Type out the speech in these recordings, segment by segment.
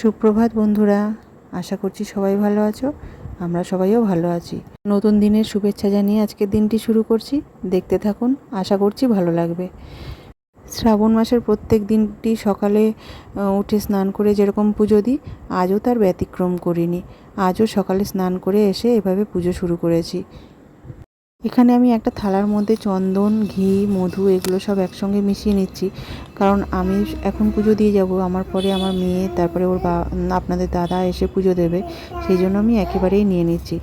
সুপ্রভাত বন্ধুরা, আশা করছি সবাই ভালো আছো, আমরা সবাইও ভালো আছি। নতুন দিনের শুভেচ্ছা জানিয়ে আজকের দিনটি শুরু করছি। দেখতে থাকুন, আশা করছি ভালো লাগবে। শ্রাবণ মাসের প্রত্যেক দিনটি সকালে উঠে স্নান করে যেরকম পুজো দিই, আজও তার ব্যতিক্রম করিনি। আজও সকালে স্নান করে এসে এভাবে পুজো শুরু করেছি। এখানে আমি একটা থালার মধ্যে চন্দন, ঘি, মধু এগুলো সব একসঙ্গে মিশিয়ে নিচ্ছি। কারণ আমি এখন পুজো দিয়ে যাব, আমার পরে আমার মেয়ে, তারপরে ওর বা, আপনাদের দাদা এসে পুজো দেবে, সেই জন্য আমি একেবারেই নিয়ে নিচ্ছি।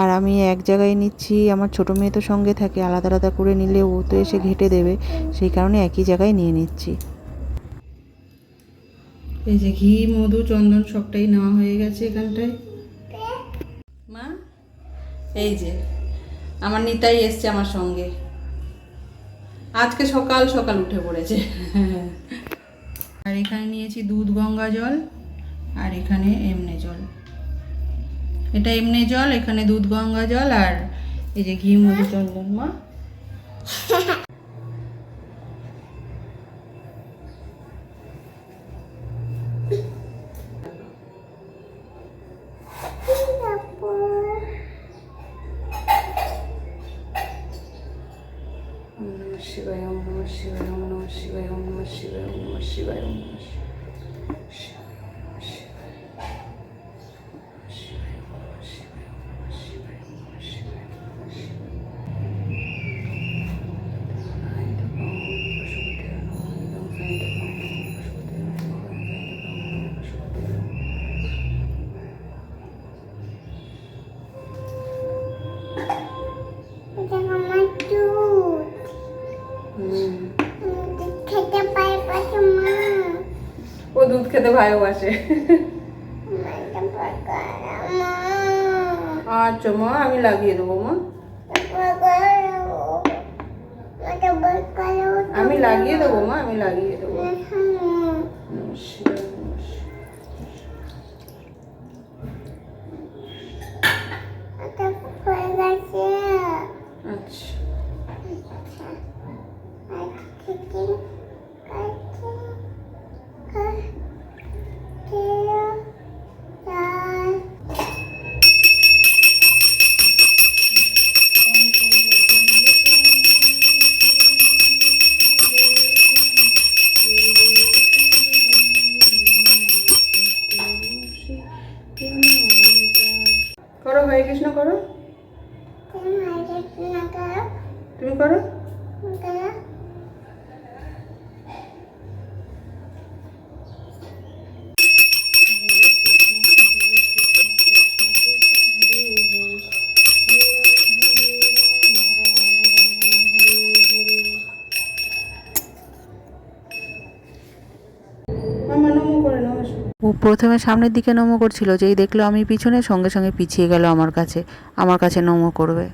আর আমি এক জায়গায় নিচ্ছি, আমার ছোটো মেয়ে তো সঙ্গে থাকে, আলাদা আলাদা করে নিলে ও তো এসে ঘেটে দেবে, সেই কারণে একই জায়গায় নিয়ে নিচ্ছি। এই যে ঘি, মধু, চন্দন সবটাই নেওয়া হয়ে গেছে এখানটায়। মা, এই যে আমার নিতাই এসছে আমার সঙ্গে। আজকে সকাল সকাল উঠে পড়েছে। আর এখানে নিয়েছি দুধ, গঙ্গা জল, আর এখানে এমনে জল। এটা এমনি জল, এখানে দুধ, গঙ্গা জল, আর এই যে ঘি মধু চন্দন মা シュガヨンモシュガヨンモシュガヨンモシュガヨ দুধ খেতে ভালোবাসে। আচ্ছা মা আমি লাগিয়ে দেবো, মা। আমি লাগিয়ে দেবো, মা, আমি লাগিয়ে দেবো। প্রথমে সামনের দিকে নমো করছিল যেই দেখল আমি পিছনে সঙ্গে সঙ্গে পিছিয়ে গেল আমার কাছে। আমার কাছে নমো করবে।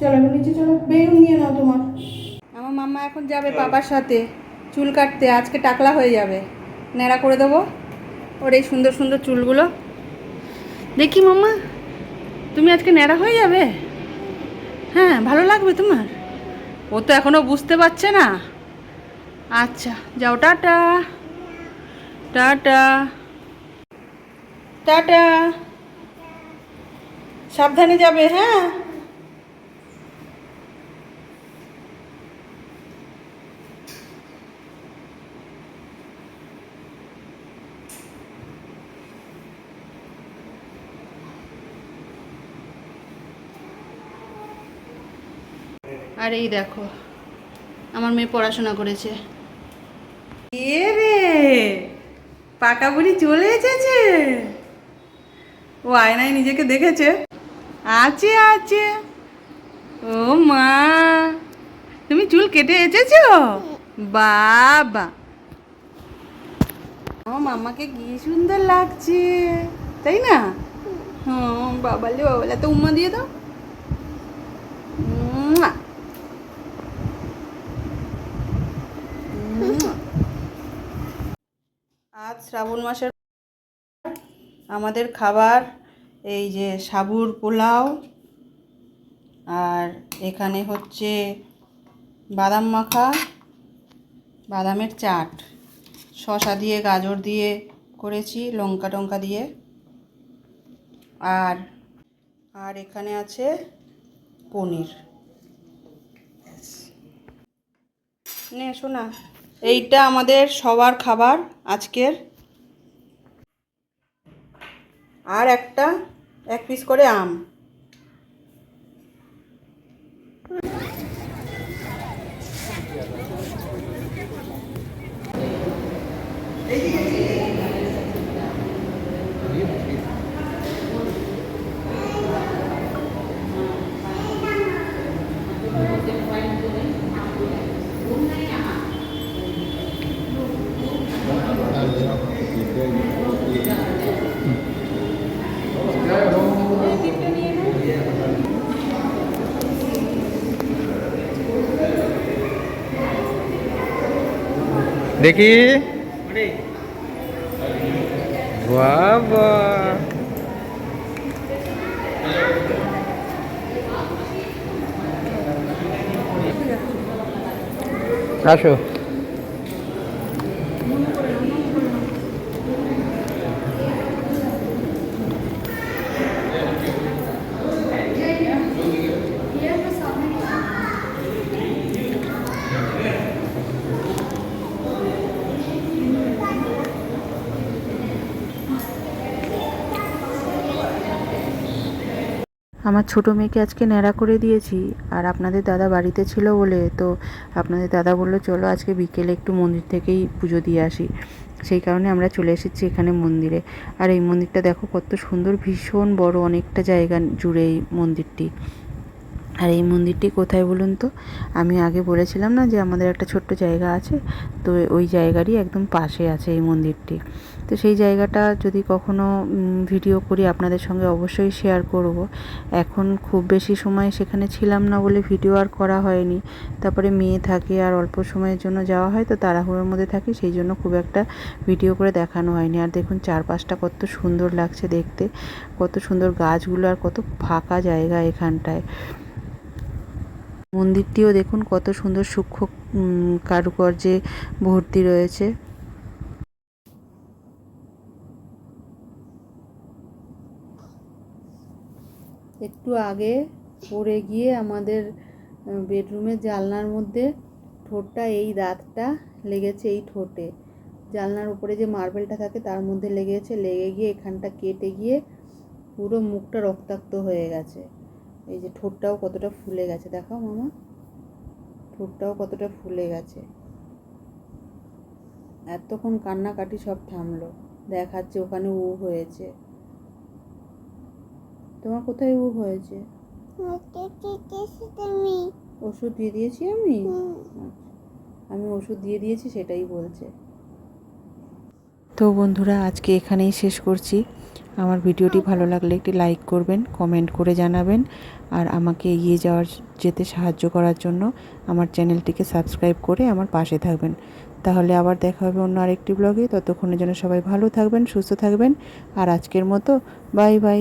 চলো আমি নিচে চলো বেগুন নিয়ে নাও তোমার। আমার মাম্মা এখন যাবে বাবার সাথে চুল কাটতে আজকে টাকলা হয়ে যাবে। ন্যাড়া করে দেবো ওর এই সুন্দর সুন্দর চুলগুলো। দেখি মাম্মা। তুমি আজকে ন্যাড়া হয়ে যাবে? হ্যাঁ ভালো লাগবে তোমার? ও তো এখনও বুঝতে পারছে না। আচ্ছা যাও, টাটা। টাটা। টাটা। সাবধানে যাবে হ্যাঁ? আর এই দেখো, আমার মেয়ে পড়াশোনা করেছে। এ রে, পাকা বুড়ি চলে এসেছে। ও আয়নায় নিজেকে দেখেছে। আছে আছে। ও মা, তুমি চুল কেটে এসেছ? বাবা। আমার মাম্মাকে কি সুন্দর লাগছে, তাই না? হ্যাঁ বাবালে বাবালে তো উম্মা দিয়ে দাও মুয়া। মুয়া। আজ শ্রাবণ মাসের আমাদের খাবার এই যে সাবুর পোলাও আর এখানে হচ্ছে বাদাম মাখা, বাদামের চাট। শসা দিয়ে, গাজর দিয়ে করেছি, লঙ্কা টঙ্কা দিয়ে। আর আর এখানে আছে পনির। নে, শোনা। এইটা আমাদের সবার খাবার আজকের। আর একটা এক পিস করে আম। দেখি। বাবা। আসো। আমার ছোটো মেয়েকে আজকে ন্যাড়া করে দিয়েছি আর আপনাদের দাদা বাড়িতে ছিল বলে, তো আপনাদের দাদা বলল, চলো আজকে বিকেলে একটু মন্দির থেকেই পুজো দিয়ে আসি। সেই কারণে আমরা চলে এসেছি এখানে মন্দিরে। আর এই মন্দিরটা দেখো কত সুন্দর, ভীষণ বড় অনেকটা জায়গা জুড়ে এই মন্দিরটি। আর এই মন্দিরটি কোথায় বলুন তো? আমি আগে বলেছিলাম না যে আমাদের একটা ছোট্ট জায়গা আছে, তো ওই জায়গারই একদম পাশে আছে এই মন্দিরটি। তো সেই জায়গাটা যদি কখনো ভিডিও করি আপনাদের সঙ্গে অবশ্যই শেয়ার করব। এখন খুব বেশি সময় সেখানে ছিলাম না বলে ভিডিও আর করা হয়নি। তারপরে মেয়ে থাকে আর অল্প সময়ের জন্য যাওয়া হয়, তো তাড়াহুড়োর মধ্যে থাকি, সেই জন্য খুব একটা ভিডিও করে দেখানো হয়নি। আর দেখুন চারপাশটা কত সুন্দর লাগছে দেখতে, কত সুন্দর গাছগুলো আর কত ফাঁকা জায়গা এখানটায়। মন্দিরটিও দেখুন, কত সুন্দর সূক্ষ্ম কারুকার্যে ভর্তি রয়েছে। একটু আগে পড়ে গিয়ে আমাদের বেডরুমের জানলার মধ্যে ঠোঁটটা, এই দাঁতটা লেগেছে এই ঠোঁটে। জানলার উপরে যে মার্বেলটা থাকে তার মধ্যে লেগেছে, লেগে গিয়ে এখানটা কেটে গিয়ে পুরো মুখটা রক্তাক্ত হয়ে গেছে। এই যে ঠোঁটটাও কতটা ফুলে গেছে দেখাও মামা। ঠোঁটটাও কতটা ফুলে গেছে। এতক্ষণ কান্নাকাটি সব থামলো। দেখাচ্ছে ওখানে উ হয়েছে। তোমার কোথায় উ হয়েছে? ওষুধ দিয়ে দিয়েছি আমি? আচ্ছা। আমি ওষুধ দিয়ে দিয়েছি সেটাই বলছে। তো বন্ধুরা, আজকে এখানেই শেষ করছি। আমার ভিডিওটি ভালো লাগলে একটি লাইক করবেন, কমেন্ট করে জানাবেন, আর আমাকে এগিয়ে যাওয়ার, যেতে সাহায্য করার জন্য আমার চ্যানেলটিকে সাবস্ক্রাইব করে আমার পাশে থাকবেন। তাহলে আবার দেখা হবে অন্য আরেকটি ব্লগে। ততক্ষণের জন্য সবাই ভালো থাকবেন, সুস্থ থাকবেন, আর আজকের মতো বাই বাই।